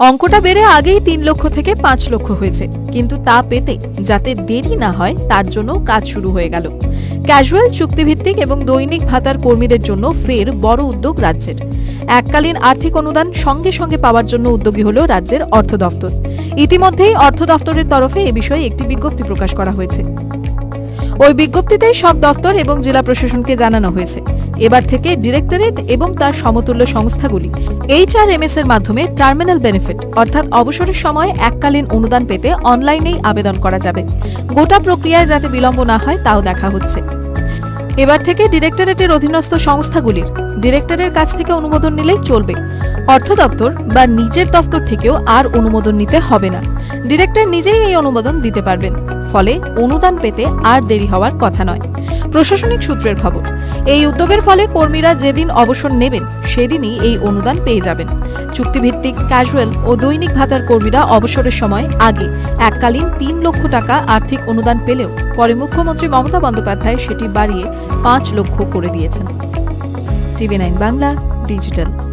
অঙ্কটা বেড়ে আগেই তিন লক্ষ থেকে পাঁচ লক্ষ হয়েছে। কিন্তু তা পেতে যাতে দেরি না হয়, তার জন্য কাজ শুরু হয়ে গেল। ক্যাজুয়াল চুক্তিভিত্তিক এবং দৈনিক ভাতার কর্মীদের জন্য ফের বড় উদ্যোগ রাজ্যের। এককালীন আর্থিক অনুদান সঙ্গে সঙ্গে পাওয়ার জন্য উদ্যোগী হল রাজ্যের অর্থ দফতর ইতিমধ্যেই অর্থ দফতরের তরফে এ বিষয়ে একটি বিজ্ঞপ্তি প্রকাশ করা হয়েছে। ওই বিজ্ঞপ্তিতে সব দপ্তর এবং জেলা প্রশাসনকে জানানো হয়েছে। এবার থেকে ডিরেক্টরেট এবং তার সমতুল্য সংস্থাগুলি এইচআরএমএস এর মাধ্যমে টার্মিনাল বেনিফিট, অর্থাৎ অবসরের সময় এককালীন অনুদান পেতে অনলাইনেই আবেদন করা যাবে। গোটা প্রক্রিয়ায় যাতে বিলম্ব না হয়, তাও দেখা হচ্ছে। এবার থেকে ডিরেক্টরেটের অধীনস্থ সংস্থাগুলির ডিরেক্টরের কাছ থেকে অনুমোদন নিলেই চলবে। অর্থ দপ্তর বা নিজের দপ্তর থেকেও আর অনুমোদন নিতে হবে না। ডিরেক্টর নিজেই এই অনুমোদন দিতে পারবেন, ফলে অনুদান পেতে আর দেরি হওয়ার কথা নয়। প্রশাসনিক সূত্রের খবর, এই উদ্যোগের ফলে কর্মীরা যেদিন অবসর নেবেন, সেদিনই এই অনুদান পেয়ে যাবেন। চুক্তিভিত্তিক, ক্যাজুয়াল ও দৈনিক ভাতার কর্মীরা অবসরের সময় আগে এককালীন তিন লক্ষ টাকা আর্থিক অনুদান পেলেও পরে মুখ্যমন্ত্রী মমতা বন্দ্যোপাধ্যায় সেটি বাড়িয়ে পাঁচ লক্ষ করে দিয়েছেন। TV nine Bangla digital.